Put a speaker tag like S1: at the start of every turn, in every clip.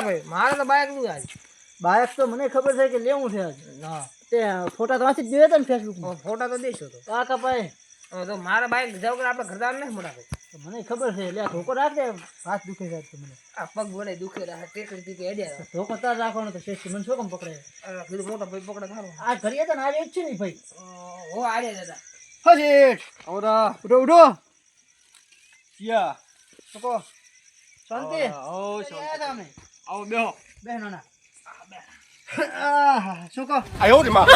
S1: મોટા ભાઈ. મારે તો બાયકનું આજ
S2: બાયક તો મને ખબર છે કે લેવું છે આજે
S1: ના
S2: તે ફોટા તો વાંચી જ જોયા હતા ને ફેસબુકમાં
S1: ફોટા તો દેશો તો.
S2: કાકા ભાઈ
S1: તો મારા બાઈક જાવ કે આપણે ઘરદાર નહીં મોટા ભાઈ?
S2: મને ખબર છે. લે ધોકો રાખે હાથ દુખે છે મને.
S1: આ પગ વડે દુખે રાખે ટેકડી દીધી અડ્યા
S2: ધોકો તાર રાખવાનો તો શેષ મને શું કેમ પકડે?
S1: કીધું મોટા ભાઈ પકડે મારો
S2: આ ઘરે હતા ને આજે જ છે ને ભાઈ.
S1: હો આડે દાદા
S2: હો શેઠ.
S3: આવરા
S2: ઉઠો શકો શાંતિ?
S3: ઓ
S2: હતા અમે.
S3: આવો બેહો.
S2: બેહનો ના શું કહો?
S3: આયો રે માં?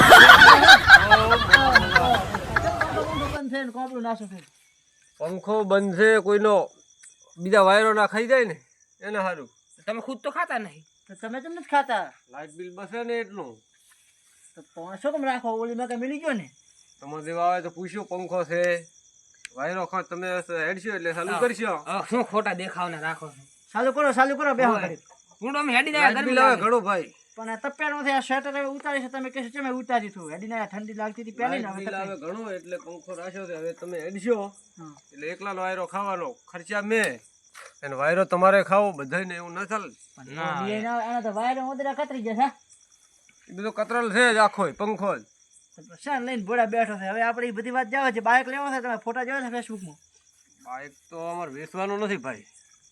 S2: દુકાન છે ને કોપડું નાસો છે
S3: પંખો બંધ કોઈનો બીજા વાયરો ના ખાઈ જાય ને એને સારું
S1: તમે ખુદ તો ખાતા નહીં.
S2: તો તમે કેમ નથી ખાતા?
S3: લાઇટ બિલ બસે ને એટલું.
S2: તો પાંચસો કેમ રાખો? ઓલી મેં મિલી ગયો ને?
S3: તમારે જેવા આવે તો પૂછ્યો પંખો છે. વાયરો ખા તમે હેડશો એટલે ચાલુ કરશો.
S1: શું ખોટા દેખાવ ને રાખો
S2: ચાલુ કરો ચાલુ કરો બેહો
S1: હોય.
S2: ઘડી.
S1: હું તો અમે હેડી જાય ગરમી લાગે.
S3: ઘણું ભાઈ.
S2: પણ આ તપેલું આ સ્વેટર હવે ઉતારી છે તમે કહેશો ચમે ઉતારી છું. હેડી ના ઠંડી લાગતી હતી પહેલી ને
S3: લાઇટ
S2: હવે
S3: બિલ આવે
S2: તપેલું.
S3: ઘણું એટલે પંખો રાખ્યો છે. હવે તમે હેડશો. એટલે એકલાનો વાયરો ખાવાનો. ખર્ચા મેં. અને વાયરો તમારે ખાવો બધાને એવું ના ચાલે.
S1: ના
S2: તો વાયરો ઓદરા કતરી જશે
S3: એ બધો કતરલ છે જ આખો પંખો જ.
S2: શાન લઈને બોડા બેઠો છે? હવે આપણે એ બધી વાત જાવે છે. બાઇક લેવો છે તમે ફોટા જોયા છે ફેસબુકમાં
S3: બાઇક તો અમારે વેચવાનું નથી ભાઈ.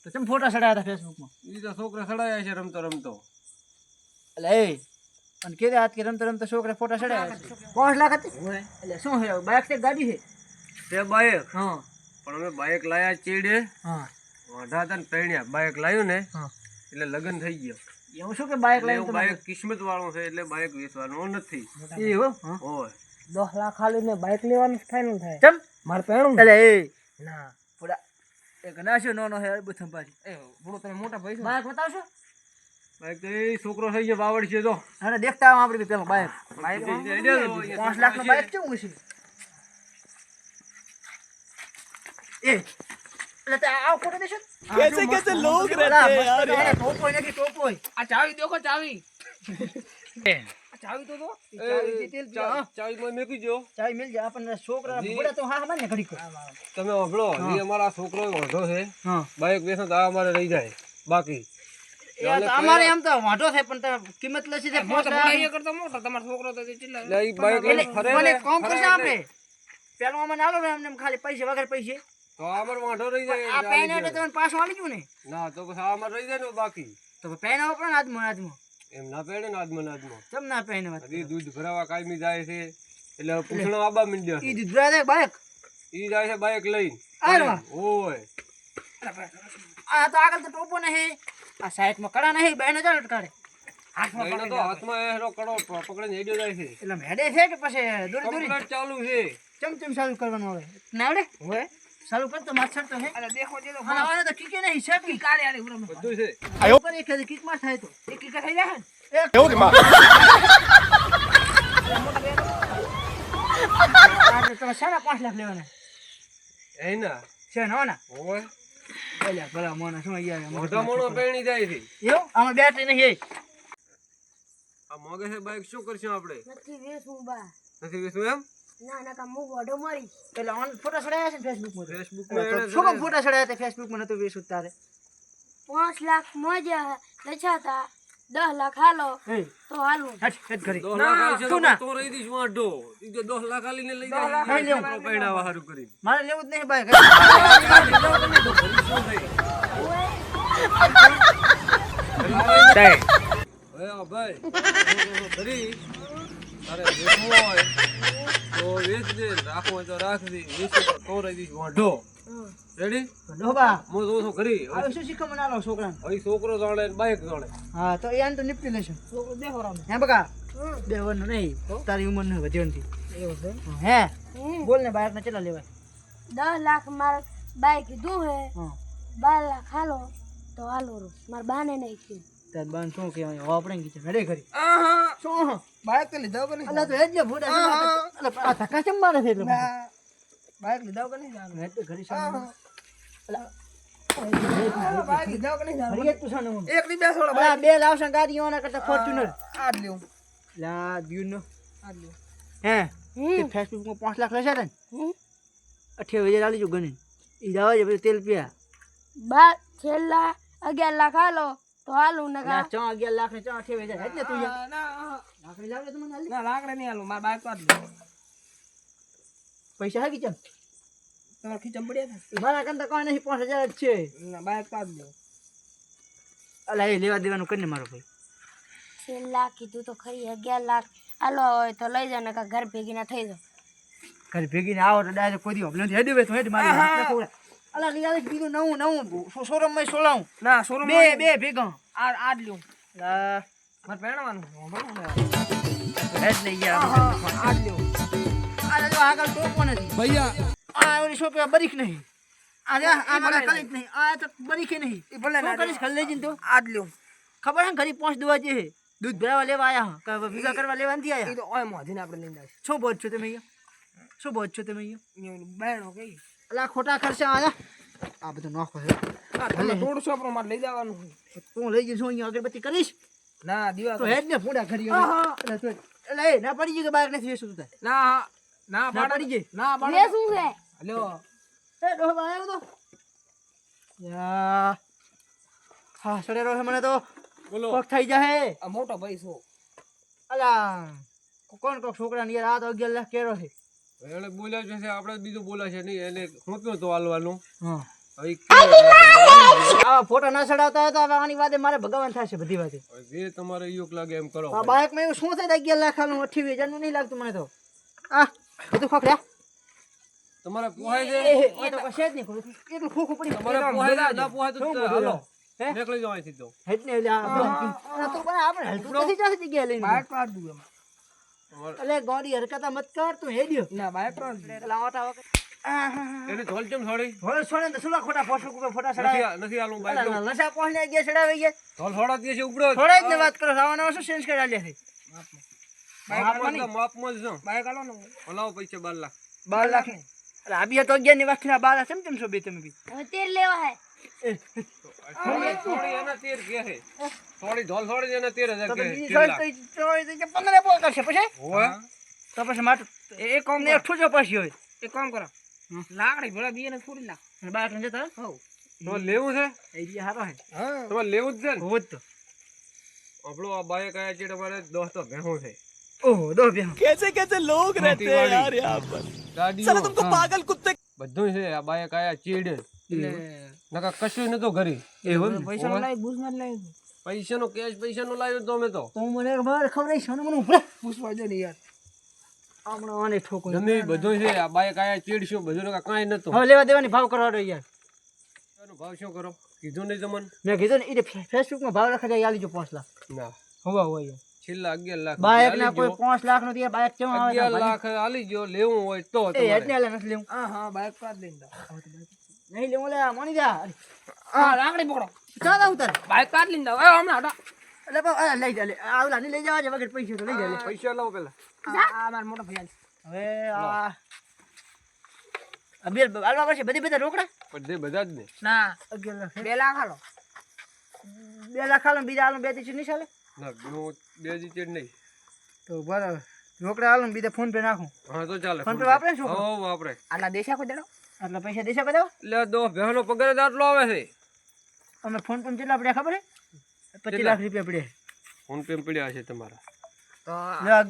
S2: તો ચમ ફોટા ચડાયા હતા ફેસબુકમાં
S3: એ તો છોકરા સડાયા છે રમતો રમતો.
S2: એટલે એ અને કે હાથ કે રમતો રમતો છોકરા ફોટા ચડાયા છે? પાંચ લાખ હતી. એટલે શું છે બાઇક છે ગાડી છે?
S3: તે બાઇક
S2: હા.
S3: પણ અમે બાઇક લાયા ચીડે.
S2: હા.
S3: વાંધા હતા ને પહેણ્યા બાઇક લાવ્યું ને એટલે લગ્ન થઈ ગયો.
S2: એવું શું કે બાઇક
S3: લાવ્યું બાઇક કિસ્મત વાળું છે એટલે બાઇક વેચવાનું નથી.
S2: એ હો
S3: હોય
S1: દસ લાખ ખાલી ને બાઇક લેવાનું ફાઇનલ થાય.
S2: ચમ.
S1: મારે પહેણું
S2: એટલે એ
S1: ના
S2: પૂરા એક નાશ્યો નો નો હે અરબુ થંભાજી
S1: એ બોલો તમે મોટા ભાઈ છો?
S2: બાઇક બતાવશો?
S3: બાઇક તો એ છોકરો થઈ ગયો બાવડ છે તો.
S2: અને દેખતા આવો આપણે પેલો બાઈક
S1: બાઇક
S2: પાંચ લાખ નો બાઈક કેવું છે એ એટલે તે આવ ફોટો દેશો? કેસે કેસે લોગ રહેતે યાર. ટોપોય નથી ટોપોય.
S1: આ ચાવી દેખો ચાવી. ચાવી તો દો.
S2: ચાવી તેલ પીવા, હા.
S3: મેકી જો
S2: ચાવી મિલ જાય આપણને છોકરા બુડા તો હા માને ઘડી
S3: તમે સાંભળો એ અમારા છોકરો વાંધો છે.
S2: હા.
S3: તો અમારે રહી જાય. બાકી.
S2: એ એમ તો વાંધો છે પણ તમે કિંમત લસી છે
S1: મોટો મોટા એ કરતો મોટો તમારો છોકરો તો ચિલ્લા
S3: એટલે એ બાઇક ફરે
S2: કોમ કરશે આપણે પેલું અમને આલો ને એમને ખાલી પૈસે વગર પૈસે.
S3: તો આ વાંઢો વાંધો રહી જાય
S2: આ પેન એટલે તમને પાછો આવી ગયું ને.
S3: ના તો પછી આ રહી જાય ને બાકી.
S2: તો પેન આવો પણ આજમાં આજમાં
S3: એમ ના પહેણે ને આદમાં ને
S2: કેમ ના પહેણે વાત
S3: હજી દૂધ ભરાવા કાયમી જાય છે એટલે પૂછણો આબા મીંડ્યો
S2: ઈ
S3: છે
S2: દુધરા દે બાઈક
S3: ઈ જાય છે બાઈક લઈને.
S2: અરે
S3: ઓય.
S2: આ તો આગળ તો ટોપો નહીં. આ સાઈડમાં કડા નહીં બહેને જ અટકાડે.
S3: હાથમાં તો હાથમાં એરો કડો પકડીને હેડ્યો જાય છે.
S2: એટલે હેડે છે કે પછી દોરી દોરી
S3: ચાલુ છે.
S2: ચમ ચમ ચાલુ કરવાનું આવે ના આવડે?
S1: હોય
S2: ચાલુ પણ તો માછર તો હે.
S1: અરે દેખો જે તો
S2: તો કીકે નહીં છે કી
S1: કાલે આલે ઉરમ.
S3: બધું છે.
S2: ઉપર એક જ કીકમાં થાય તો.
S1: એક એક થઈ જાય ને?
S2: આ માં? તમે સારા પાંચ લાખ લેવાના?
S3: એના?
S2: છે નો ના
S3: ઓય
S2: ભલા મોના શું અહીંયા
S3: મોઢા મોણો પહેણી જાય
S2: એવું? આમાં બેટરી નહીં
S3: આ મોગે છે બાઈક શું કરશું આપણે?
S4: નથી વેચવું બા.
S3: નથી વેચવું એમ?
S4: ના ના કામ હું વડો મરી
S2: એટલે ઓન ફોટા ચડાયા છે ફેસબુકમાં
S3: ફેસબુકમાં
S2: તો શું કામ ફોટા ચડાયા તે ફેસબુકમાં નતું વેચું તારે
S4: પાંચ લાખ મજા લછાતા દસ લાખ હાલો તો
S3: તો
S2: ના.
S3: તો રહી વાંઢો દસ લાખ લઈ જાય કરી
S2: મારે લેવું જ નહીં
S3: ભાઈ ભાઈ તારે વેચવું હોય તો વેચ દે રાખવું હોય તો રાખ દે વેચવું તો તો રહી દઈશ વાંઢો રેડી
S2: ડોબા
S3: હું જોઉં છું ખરી
S2: હવે શું શીખવા આલો છોકરાને?
S3: હવે છોકરો જાણે ને બાઈક જાણે.
S2: હા તો એ આને તો નિપટી લેશું.
S1: છોકરો દેખો રામ.
S2: હે બકા? બે નહીં. તારી ઉંમર નહીં વધ્યોનથી
S1: એવું
S2: હે. બોલ ને બાઈક ને કેટલા લેવાય?
S4: દસ લાખ મારે બાઈક કીધું હે.
S2: હા.
S4: બાર લાખ હાલો તો હાલો રો. મારા બાને નહીં કીધું.
S2: તાર બાન શું કહેવાય? વાપરે આપણે ઘરે.
S1: ઘરે
S2: શું
S1: બાઈક તો લીધા કે નહીં
S2: અલા તો એટલે ફોડા અલા આ ધક્કા કેમ મારે છે એટલે
S1: બાઈક લીધા કે નહીં જાનું
S2: એટલે ઘરે સામે અલા
S1: બે
S2: લાવશે કરતા ફોર્ચ્યુનર
S1: આ લેવું
S2: લા દ્યુનો
S1: આ લેવું
S2: હે? ફેસબુકમાં પાંચ લાખ લેશે ને. અઠ્યાવીસ હજાર આલી જો ગણી ઈ જવા છે પછી તેલ પીયા.
S4: બા છેલ્લા અગિયાર લાખ હાલો તો હાલું ને
S2: એટલે આ ચા લાખ ને ચો અઠ્યાવીસ હજાર. હેડ તું.
S3: ના, ના,
S2: લાકડી લાવજે તું મને દે.
S3: ના લાકડે નહીં હાલું મારા બાઈક પાડ
S2: પૈસા હે ચમ?
S3: તમારે ખીચમ પડ્યા
S2: મારા કરતા કોઈ નહીં પાંચ હજાર જ છે.
S3: ના બાઈક પાડ દો.
S2: અલા એ લેવા દેવાનું કરીને મારો ભાઈ.
S4: છે લાખ કીધું તો ખરી અગિયાર લાખ. હાલો હોય તો લઈ જાવ ને કાં ઘર ભેગી ના થઈ જાવ
S2: ઘર ભેગી ને આવો તો ડાયરેક્ટ કોઈ દી નથી. હેડી તો હેડ મારી. અલા છે બીજું નવું નવું શોરૂમમાં સોલાવું
S3: ના શોરૂમ
S2: બે બે ભેગા.
S3: આ આજ લ્યો.
S2: અલા,
S3: મારે પહેરવાનું
S2: હેડ ને યાર
S3: આજ લ્યો.
S2: આ જો આગળ ટોપો નથી.
S3: ભૈયા.
S2: આ ઓલી શોપે બરીક નહીં. લઈ ખબર હે ને ઘરે પહોંચ દવા જે દૂધ. ભરાવા લેવા આયા ભેગા કરવા લેવા નથી આયા?
S3: તો ઓય મોધીને આપણે લઈને આવીશું.
S2: શું છો તમે અહીંયા? શું બોજ છો તમે અહીંયા?
S3: અહીંયા કઈ
S2: અલા ખોટા ખર્ચા આયા. આ બધું નોખો છે.
S3: તમે દોઢસો પર મારે લઈ જવાનું.
S2: તું લઈ જઈશું અહીંયા અગરબત્તી કરીશ.
S3: ના દીવા
S2: તો હેડ ને ફૂડા ખરી એટલે એ ના પડી ગઈ કે બાઈક નથી વેચતું તું
S3: ના ના
S2: પડી. ગઈ?
S3: ના પડી.
S4: શું છે.
S3: લ્યો
S2: એ ડોહા આવ્યો તો. યા. હા સડે છે મને તો.
S3: બોલો.
S2: કોક થઈ જાય
S3: આ મોટો ભાઈ છો.
S2: અલા કોણ કોક છોકરા ની યાર આ અગિયાર લાખ કેરો છે.
S3: એને બોલ્યા છે આપણે બીજું બોલે છે નહીં એને તો હાલવાનું.
S2: હા.
S3: હવે કેવું
S2: આવા ફોટો ના ચડાવતા હોય આની વાતે મારે ભગવાન થશે બધી વાતે.
S3: જે તમારે યોગ લાગે એમ કરો
S2: આ માં એવું શું થાય અગિયાર લાખ આલું અઠ્યાવીસ હજારનું નહીં લાગતું મને તો. આ બધું ખોખર્યા
S3: તમારે પોહાય છે?
S2: એ એ તો કશે જ નહીં એટલું ખોખું પડી
S3: તમારે પોહાય ના પોહાય તો હાલો. નીકળી જાવ અહીંથી
S2: હેડ ને એટલે આ આ તો પણ આપણે હલતું નથી જશે જગ્યાએ લઈને.
S3: પાડ દઉં એમાં.
S2: એટલે ગોડી હરકત મત કર તું હેડ્યો
S3: ના બાઈક પાડ દઉં
S2: એટલે આટા વખત આ હા હા
S3: એને કેમ છોડી
S2: છોડે તો શું ખોટા ફોટો ઉપર ફોટા
S3: નથી નથી આલું બાઈક
S2: લસા પહોંચને ગયા
S3: છોડા દે છે. ઉપડો
S2: થોડે જ ને વાત કરો સાવાના શું સેન્સ કરી આલ્યા છે?
S3: માપમાં જ જો બાઈક આલો ને ઓલાવો પૈસા બાર લાખ.
S2: બાર લાખની. તો અગિયારની વાત બાર લાખ છે કેમ છો બે તમે બી?
S4: હવે તેર લેવા હે.
S3: થોડી ધોલ થોડી એના તેર હજાર
S2: પંદર પોલ કરશે પછી? તો પછી મારું
S3: એ કોમ
S2: ને અઠું જો પછી હોય.
S3: એ કોમ કરો. લાકડી ભેળા બીએ ને છોડી
S2: નાખ. બાર ત્રણ જતા
S3: હોવ. તો લેવું છે? બધું છે આ બાય કયા ચીડ. નકા કશું નતો ઘરે.
S2: એ
S3: પૈસા નો? લાવી બુસ ના લાવી પૈસા નો કેશ પૈસા નો લાવ્યો તો અમે તો.
S2: તો મને ખબર ખબર છે મને મને ઉપરે
S3: પૂછવા દે ને યાર.
S2: હમણાં આને ઠોકો
S3: જમી બધું છે આ બાઈક આયા ચીડ શું બધું નકા કાંઈ નતો.
S2: હવે લેવા દેવાની ભાવ કરવા દો યાર.
S3: એનો ભાવ શું કરો? કીધું નહીં તમને?
S2: મેં કીધું ને એ ફેસબુકમાં ભાવ લખા જાય આલી જો પાંચ લાખ.
S3: ના.
S2: હોવા હોય યાર.
S3: છેલ્લા અગિયાર લાખ
S2: બાયક ના કોઈ પાંચ લાખ નથી બાયક કેમ આવે
S3: અગિયાર લાખ આલી ગયો લેવું હોય તો
S2: એ હેડ ને
S3: તમારે.
S2: આલે નથી લેવું.
S3: હા હા બાયક પાડ લઈને
S2: નહીં લેવો લે મોની જા.
S3: હા. લાકડી પકડો.
S2: ચાલ આવ તારે?
S3: બાઈક પાડ લઈને એ હમણાં હટા.
S2: એટલે પણ આ લઈ જા લે. આવલા નહીં લઈ જવા છે વગર પૈસા તો લઈ જા લે.
S3: પૈસા લાવો પેલા.
S2: આ મારા મોટા ભાઈ હવે આ બે આલવા પડશે બધી બધા રોકડા?
S3: પણ જે બધા જ ને
S2: ના. અગિયાર લાખ. બે લાખ હાલો. બે લાખ હાલો બીજા હાલો બે ત્રીસ નહીં ચાલે?
S3: ના બે ચીડ નહીં.
S2: તો બરાબર. રોકડા હાલો ને બીજા ફોન પે નાખું.
S3: હા તો ચાલે
S2: ફોન પે વાપરે
S3: શું વાપરે.
S2: આટલા દેશા કોઈ દેડો? આટલા પૈસા દેશા કોઈ દેવો
S3: એટલે દો. બહેનો પગાર જ આટલો આવે છે.
S2: અમે ફોન પે કેટલા પડ્યા ખબર પચીસ લાખ રૂપિયા પડ્યા.
S3: ફોન પે પડ્યા છે તમારા.
S2: આ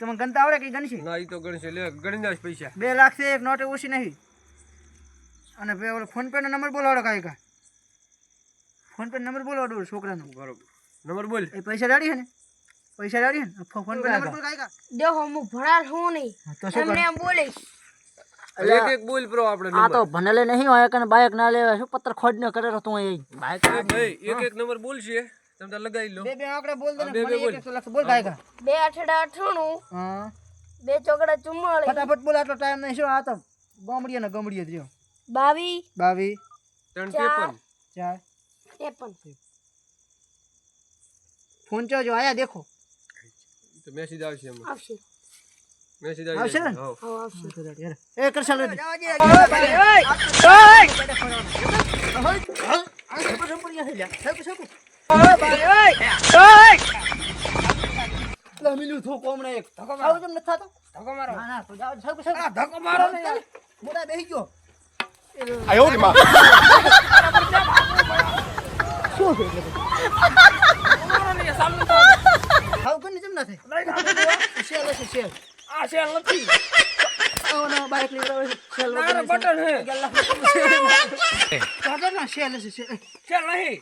S2: ગણતા આવડે કે ગણશે?
S3: ના એ તો ગણશે. લે ગણી નાખ પૈસા.
S2: બે લાખ છે એક નોટ ઓછી નહીં. અને બે ઓલો ફોન પે નો નંબર બોલાવડો કાંઈ કા ફોન પે નંબર બોલાવડો છોકરાનો.
S3: બરોબર. નંબર બોલ.
S2: એ પૈસા દાડી હે ને? પૈસા દાડી હે ને? ફોન પે નંબર બોલ કાંઈ કા
S4: દેખો હું ભણાર હું નહીં.
S2: તો શું
S4: તમને એમ બોલીશ.
S3: એક એક બોલ પ્રો આપણે
S2: આ તો ભણેલે નહીં હોય કે બાઇક ના લેવા શું પત્તર ખોડ ન કરે તું અહીં બાઇક
S3: એક એક નંબર બોલશે તમે તાર લગાવી લો.
S2: બે બે આંકડા બોલ દે
S3: બે બે બોલ.
S2: એક એક લાખ બોલ કાંઈ
S4: બે અઠડા અઠાણું
S2: હા.
S4: બે ચોકડા ચુમ્માળી
S2: ફટાફટ બોલ આટલો ટાઈમ નહીં. શું આ તો ગોમડીએ ને ગમડીએ
S4: બાવી
S2: બાવી
S3: ત્રણ ત્રેપન.
S2: ચાર.
S4: ત્રેપન.
S2: ફોન ચો જો આયા દેખો.
S3: તો મેસેજ આવશે એમાં.
S4: આવશે.
S3: મેસેજ
S2: આવશે ને એ કરશા લે મિલું થો કોમણે એક ધકો મારો કેમ ન થાતો
S3: ધકો મારો
S2: ના ના તો જાવ સરકો સરકો
S3: ધકો મારો ને
S2: મોટા બેહી ગયો
S5: આયો રી માં
S2: શું છે એટલે સામનો તો હાવ કોની જેમ ના થાય શેર છે શેર
S1: આ શેલ નથી
S2: આવનો બાઈક લઈ આવે
S1: ના, બટન હે
S2: કાગળ ના શેલ છે શેલ
S1: નહીં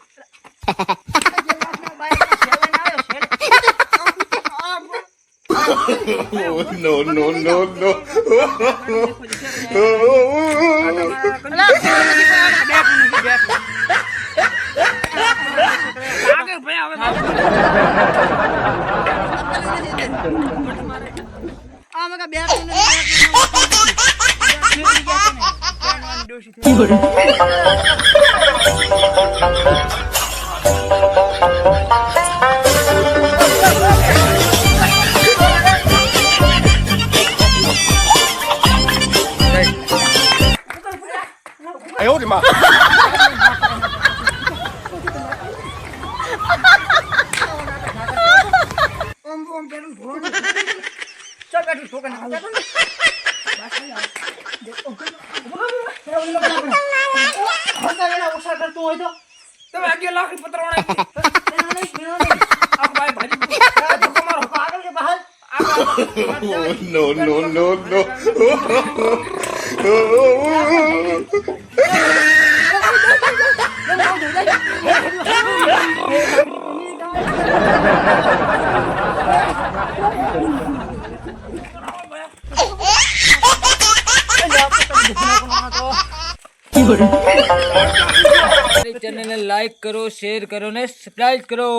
S2: આવ્યો
S5: no, no, no, no.
S1: આગળ ભાઈ હવે
S2: મગા બેક ને બેક ડોશી થઈ ઓમ ઓમ પેલું ભોણ ચાલ બેઠું ના ને વેલા ઓછા કરતો હોય તો
S1: તમે અગિયાર લાખની પતરાવણા
S2: તેનો નહીં તેનો નહીં
S1: લાઈક કરો શેર કરો ને સબસ્ક્રાઇબ કરો.